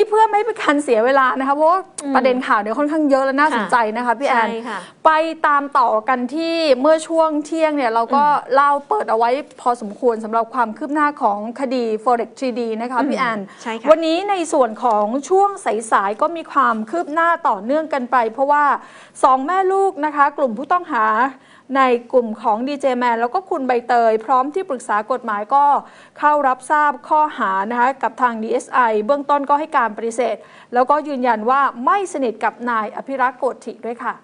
นี่เพื่อไม่เป็นการเสียเวลานะคะเพราะว่าประเด็นข่าวเนี่ยค่อนข้างเยอะและน่าสนใจนะคะพี่แอนใช่ค่ะไปตามต่อกันที่เมื่อช่วงเที่ยงเนี่ยเราก็เล่าเปิดเอาไว้พอสมควรสำหรับความคืบหน้าของคดี Forex 3D นะคะพี่แอนใช่ค่ะวันนี้ในส่วนของช่วงสายๆก็มีความคืบหน้าต่อเนื่องกันไป เพราะว่าสองแม่ลูกนะคะ กลุ่มผู้ต้องหา ในกลุ่มของดีเจแมนแล้วก็คุณใบเตย พร้อมที่ปรึกษากฎหมายก็เข้ารับทราบข้อหานะคะกับทาง DSI เบื้องต้นก็ให้การปฏิเสธ แล้วก็ยืนยันว่าไม่สนิทกับนายอภิรักษ์โกธิด้วยค่ะ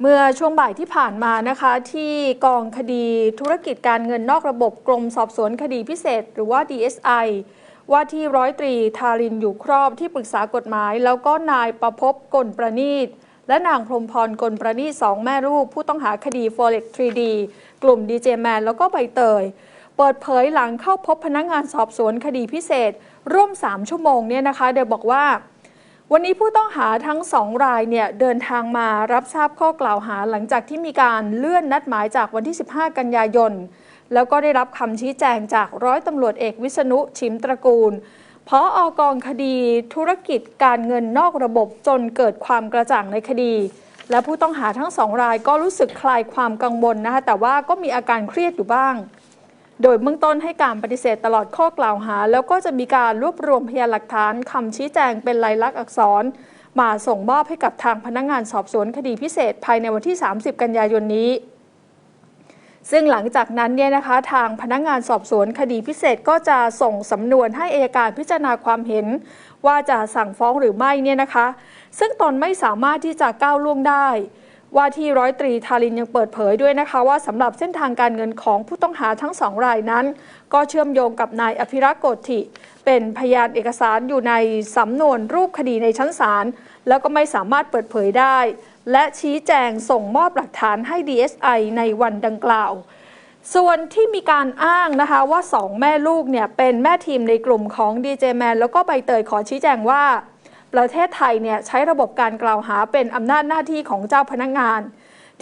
เมื่อช่วงบ่ายที่ผ่านมานะคะที่กองคดีธุรกิจการเงินนอกระบบกรมสอบสวนคดีพิเศษ หรือว่า DSI ว่าที่ร้อยตรีทารินอยู่ครอบที่ปรึกษากฎหมาย แล้วก็นายประพบกลประณีต และนางพรมพรกลประณีสองแม่ลูก ผู้ต้องหาคดี Forex 3D กลุ่มดีเจแมนแล้วก็ใบเตย เปิดเผยหลังเข้าพบพนักงานสอบสวนคดีพิเศษ ร่วม 3 ชั่วโมงเนี่ยนะคะโดยบอกว่า วันนี้ผู้ต้องหาทั้งสองรายเนี่ยเดินทางมารับทราบข้อกล่าวหาหลังจากที่มีการเลื่อนนัดหมายจากวันที่ 15 กันยายนแล้วก็ได้รับคำชี้แจงจากร้อยตำรวจเอกวิษณุชิมตระกูล พออกองคดีธุรกิจการเงินนอกระบบจนเกิดความกระจ่างในคดี และผู้ต้องหาทั้งสองรายก็รู้สึกคลายความกังวลนะคะแต่ว่าก็มีอาการเครียดอยู่บ้าง โดยเบื้องต้นให้การปฏิเสธตลอดข้อกล่าวหา แล้วก็จะมีการรวบรวมพยานหลักฐานคำชี้แจงเป็นลายลักษณ์อักษร มาส่งมอบให้กับทางพนักงานสอบสวนคดีพิเศษภายในวันที่ 30 กันยายนนี้ ซึ่งหลังจากนั้นเนี่ยนะคะทางพนักงานสอบสวนคดีพิเศษก็จะส่งสำนวนให้อายการพิจารณาความเห็น ว่าจะสั่งฟ้องหรือไม่เนี่ยนะคะ ซึ่งตนไม่สามารถที่จะก้าวล่วงได้ ว่าที่ร้อยตรีทารินยังเปิดเผยด้วยนะคะว่าสำหรับเส้นทางการเงินของผู้ต้องหาทั้งสองรายนั้น ก็เชื่อมโยงกับนายอภิรักษ์โกธิเป็นพยานเอกสารอยู่ในสำนวนรูปคดีในชั้นศาลแล้วก็ไม่สามารถเปิดเผยได้ และชี้แจงส่งมอบหลักฐานให้ DSI ในวันดังกล่าว ส่วนที่มีการอ้างนะคะว่าสองแม่ลูกเนี่ยเป็นแม่ทีมในกลุ่มของดีเจแมนแล้วก็ใบเตยขอชี้แจงว่า ประเทศไทยเนี่ยใช้ระบบการกล่าวหาเป็นอำนาจหน้าที่ของเจ้าพนักงาน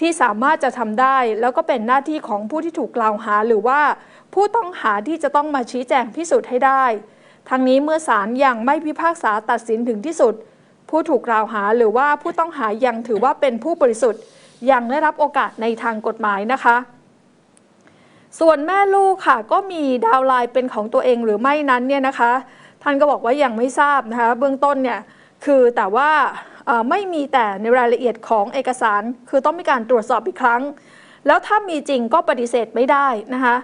ที่สามารถจะทำได้ แล้วก็เป็นหน้าที่ของผู้ที่ถูกกล่าวหาหรือว่า ผู้ต้องหาที่จะต้องมาชี้แจงพิสูจน์ให้ได้ ทั้งนี้เมื่อศาลยังไม่พิพากษาตัดสินถึงที่สุด ผู้ถูกกล่าวหาหรือว่าผู้ต้องหายังถือว่าเป็นผู้บริสุทธิ์ ยังได้รับโอกาสในทางกฎหมายนะคะส่วนแม่ลูกค่ะก็มีดาวไลน์เป็นของตัวเองหรือไม่นั้นเนี่ยนะคะ ท่านก็บอกว่ายังไม่ทราบนะคะ เบื้องต้นเนี่ย คือแต่ว่าไม่มีแต่ในรายละเอียดของเอกสาร คือต้องมีการตรวจสอบอีกครั้ง แล้วถ้ามีจริงก็ปฏิเสธไม่ได้นะคะ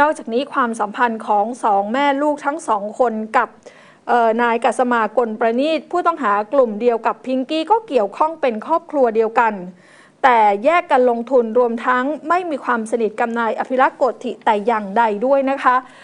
นอกจากนี้ความสัมพันธ์ของสองแม่ลูกทั้งสองคนกับนายกัสมากลประณีตผู้ต้องหากลุ่มเดียวกับพิงกี้ก็เกี่ยวข้องเป็นครอบครัวเดียวกัน แต่แยกกันลงทุนรวมทั้งไม่มีความสนิทกับนายอภิรักษ์โกธิแต่อย่างใดด้วยนะคะ